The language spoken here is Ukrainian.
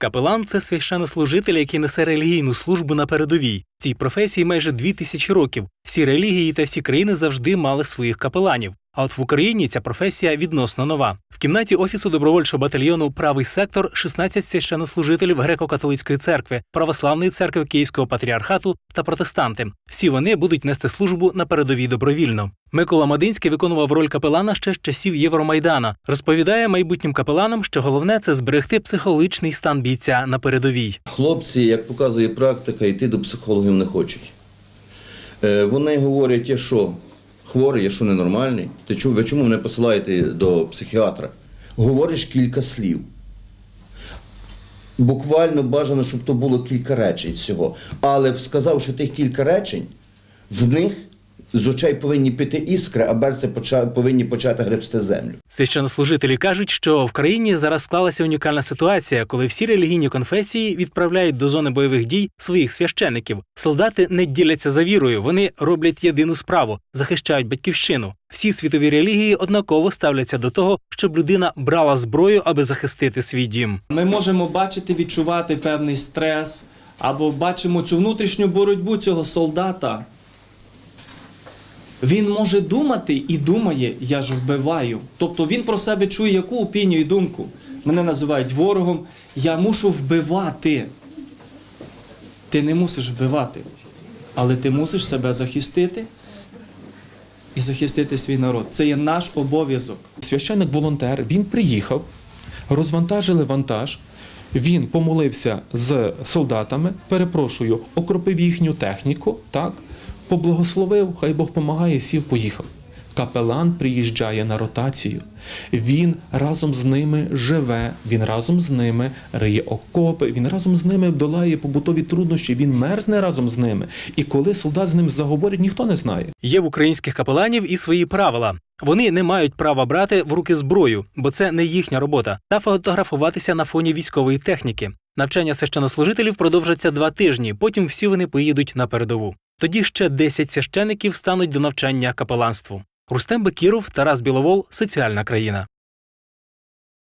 Капелан це священнослужитель, який несе релігійну службу на передовій. Цій професії майже дві тисячі років. Всі релігії та всі країни завжди мали своїх капеланів. А от в Україні ця професія відносно нова. В кімнаті офісу добровольчого батальйону Правий сектор 16 священнослужителів греко-католицької церкви, православної церкви Київського патріархату та протестанти. Всі вони будуть нести службу на передовій добровільно. Микола Мадинський виконував роль капелана ще з часів Євромайдана. Розповідає майбутнім капеланам, що головне це зберегти психологічний стан бійця на передовій. Хлопці, як показує практика, йти до психологів не хочуть. Е, Вони говорять, що, хворий, я що ненормальний? Ти чому, ви чому мене посилаєте до психіатра? Говориш кілька слів. Буквально бажано, щоб то було кілька речень всього. Але сказав, що тих кілька речень, в них з очей повинні піти іскри, а берці поча- повинні почати гребсти землю. Священнослужителі кажуть, що в країні зараз склалася унікальна ситуація, коли всі релігійні конфесії відправляють до зони бойових дій своїх священиків. Солдати не діляться за вірою, вони роблять єдину справу захищають батьківщину. Всі світові релігії однаково ставляться до того, щоб людина брала зброю, аби захистити свій дім. Ми можемо бачити, відчувати певний стрес, або бачимо цю внутрішню боротьбу цього солдата. Він може думати і думає, я ж вбиваю. Тобто він про себе чує яку опінію і думку. Мене називають ворогом, я мушу вбивати. Ти не мусиш вбивати, але ти мусиш себе захистити і захистити свій народ. Це є наш обов'язок. Священник-волонтер він приїхав, розвантажили вантаж. Він помолився з солдатами, перепрошую, окропив їхню техніку, так, поблагословив, хай Бог помагає, сів, поїхав. Капелан приїжджає на ротацію. Він разом з ними живе, він разом з ними риє окопи, він разом з ними долає побутові труднощі, він мерзне разом з ними. І коли солдат з ним заговорить, ніхто не знає. Є в українських капеланів і свої правила. Вони не мають права брати в руки зброю, бо це не їхня робота, та фотографуватися на фоні військової техніки. Навчання священнослужителів продовжаться два тижні. Потім всі вони поїдуть на передову. Тоді ще 10 священиків стануть до навчання капеланству. Рустем Бекіров, Тарас Біловол, соціальна країна.